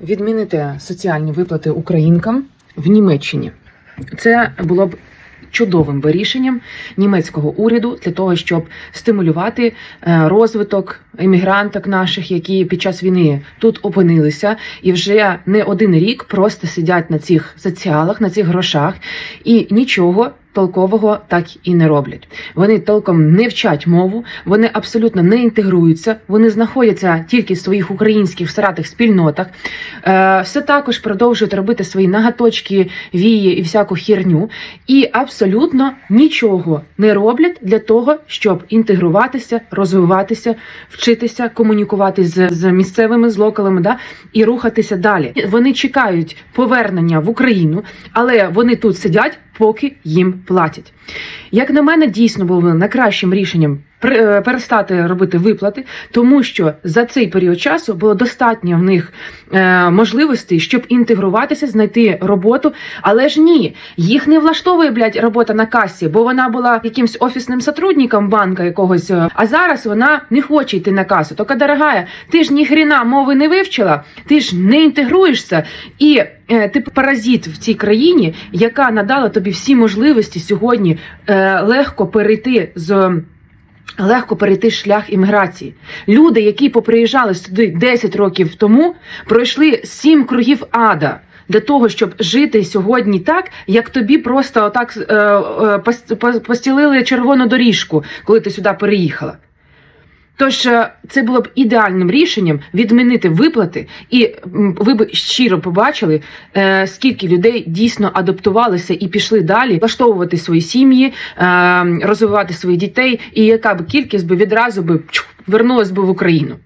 відмінити соціальні виплати українкам в Німеччині. Це було б чудовим би рішенням німецького уряду для того, щоб стимулювати е, розвиток емігранток наших, які під час війни тут опинилися, і вже не один рік просто сидять на цих соціалах, на цих грошах, і нічого. Толкового так і не роблять. Вони толком не вчать мову, вони абсолютно не інтегруються, вони знаходяться тільки в своїх українських всратих спільнотах. Е, все також продовжують робити свої нагаточки, вії і всяку херню, і абсолютно нічого не роблять для того, щоб інтегруватися, розвиватися, вчитися, комунікувати з, з місцевими з локалами, да, і рухатися далі. Вони чекають повернення в Україну, але вони тут сидять, поки їм платять. Як на мене, дійсно було найкращим рішенням е, перестати робити виплати, тому що за цей період часу було достатньо в них е, можливостей, щоб інтегруватися, знайти роботу. Але ж ні, їх не влаштовує блядь, робота на касі, бо вона була якимсь офісним сотрудником банка якогось. е, А зараз вона не хоче йти на касу. Тока, дорогая, ти ж ні мови не вивчила, ти ж не інтегруєшся і. Е, Ти паразит в цій країні, яка надала тобі всі можливості сьогодні е, легко перейти з легко перейти шлях імміграції. Люди, які поприїжджали сюди 10 років тому, пройшли сім кругів ада. Для того щоб жити сьогодні так, як тобі просто отак е, е, пос- пос- постілили червону доріжку, коли ти сюди переїхала. Тож е, це було б ідеальним рішенням відмінити виплати, і ви б щиро побачили, е, скільки людей дійсно адаптувалися і пішли далі, влаштовувати свої сім'ї, е, розвивати своїх дітей, і яка б кількість би відразу би вернулась би в Україну.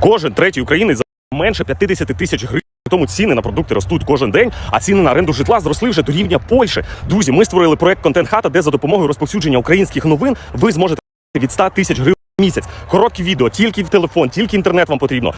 Кожен третій українець за менше 50 тисяч гривень. Тому ціни на продукти ростуть кожен день, а ціни на оренду житла зросли вже до рівня Польщі. Друзі, ми створили проект Контент Хата, де за допомогою розповсюдження українських новин ви зможете від 100 тисяч гривень місяць. Короткі відео, тільки в телефон, тільки інтернет вам потрібно.